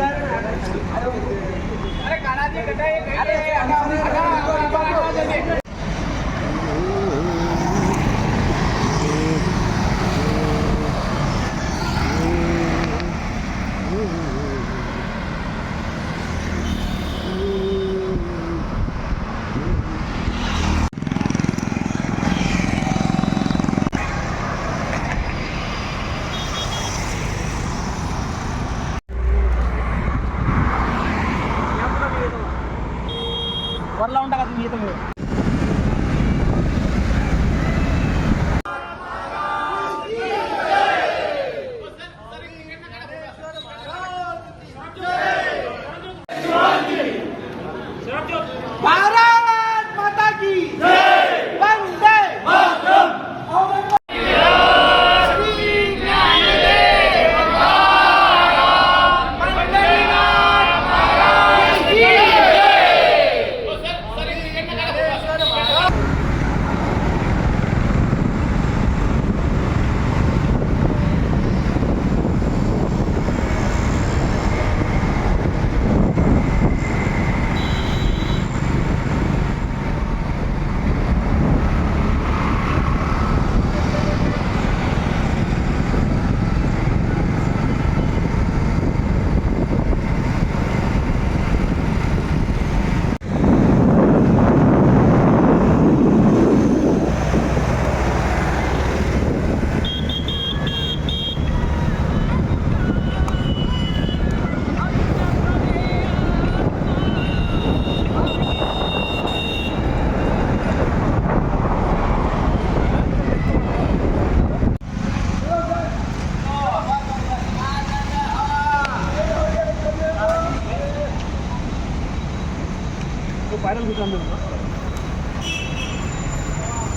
वर लावून टाका तुम्ही येतो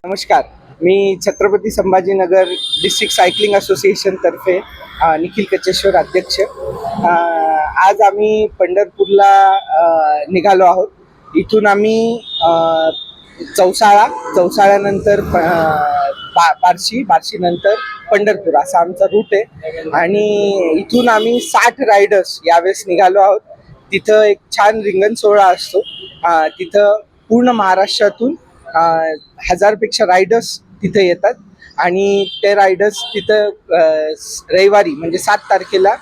नमस्कार. मी छत्रपती संभाजीनगर डिस्ट्रिक्ट सायकलिंग असोसिएशनतर्फे निखिल कचेश्वर अध्यक्ष. आज आम्ही पंढरपूरला निघालो आहोत. इथून आम्ही चौसाळा चौसाळ्यानंतर प- बा बार्शी बार्शीनंतर पंढरपूर असा आमचा रूट आहे. आणि इथून आम्ही साठ रायडर्स यावेळेस निघालो आहोत. तिथं एक छान रिंगण सोहळा असतो. तिथं पूर्ण महाराष्ट्रातून हजारपेक्षा रायडर्स तिथे येतात. आणि ते रायडर्स तिथं रविवारी म्हणजे सात तारखेला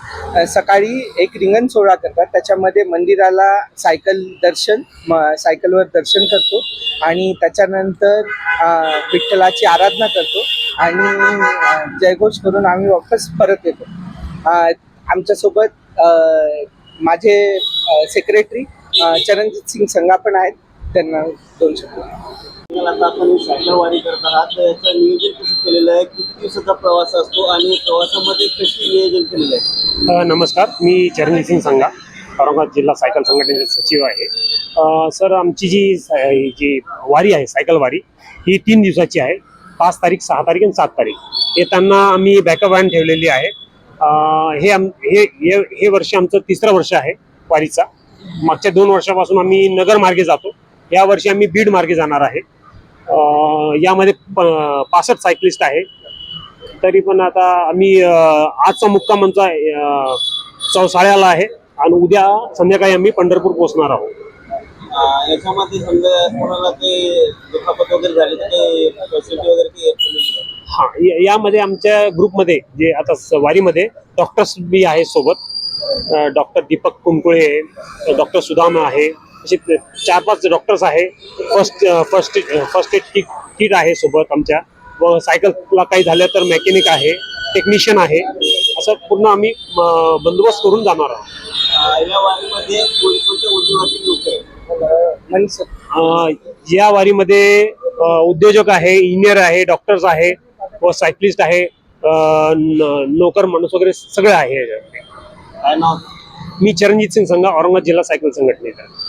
सकाळी एक रिंगण सोहळा करतात. त्याच्यामध्ये मंदिराला सायकल दर्शन म- सायकलवर दर्शन करतो. आणि त्याच्यानंतर विठ्ठलाची आराधना करतो. आणि जयघोष करून आम्ही वापस परत येतो. आमच्यासोबत माझे सेक्रेटरी चरणजित सिंग संघा पण आहेत. त्यांना दोन शब्द. आता आपण सायकल वारी करत आहात. याचं नियोजन कसं केलेलं आहे? किती दिवसाचा प्रवास असतो आणि प्रवासामध्ये कशी नियोजन केलेलं आहे? नमस्कार. मी चरणजित सिंग संघा औरंगाबाद जिल्हा सायकल संघटनेचे सचिव आहे. सर आमची जी जी वारी आहे सायकल वारी ही तीन दिवसाची आहे. पाच तारीख सहा तारीख आणि सात तारीख. येताना आम्ही बॅकअप व्हॅन ठेवलेली आहे. हे आम हे हे हे वर्ष आमचं तिसरं वर्ष आहे वारीचा. मागच्या दोन वर्षापासून आम्ही नगर मार्गे जातो. या वर्षी आम्ही बीड मार्गे जाणार आहे. यामध्ये पासष्ट सायकलिस्ट आहे. तरी पण आता आम्ही आजचा मुक्काम आमचा चौसाळ्याला आहे. आणि उद्या संध्याकाळी आम्ही पंढरपूर पोहोचणार आहोत. अं, याच्यामध्ये समजा कोणाला ते दुखापत वगैरे झाली तर ते फॅसिलिटी वगैरे काही केलेली आहे? हा यामध्ये आमच्या ग्रुपमध्ये जे आता वारीमध्ये डॉक्टर्स बी आहे सोबत डॉक्टर दीपक कुंकुळे डॉक्टर सुदाम आहे असे चार पाच डॉक्टर्स आहे. First first first aid kit kit आहे सोबत आमच्या. व सायकलला काही झालं तर मेकॅनिक आहे टेक्निशियन आहे. असं पूर्ण आम्ही बंदोबस्त करून जाणार आहोत. या वारीमध्ये उद्योजक आहे इंजिनियर आहे डॉक्टर्स आहे व सायकलिस्ट आहे नोकर माणूस वगैरे सगळं आहे. याच्यामध्ये. काय नाव? मी चरणजित सिंग संघा औरंगाबाद जिल्हा सायकल संघटनेचा.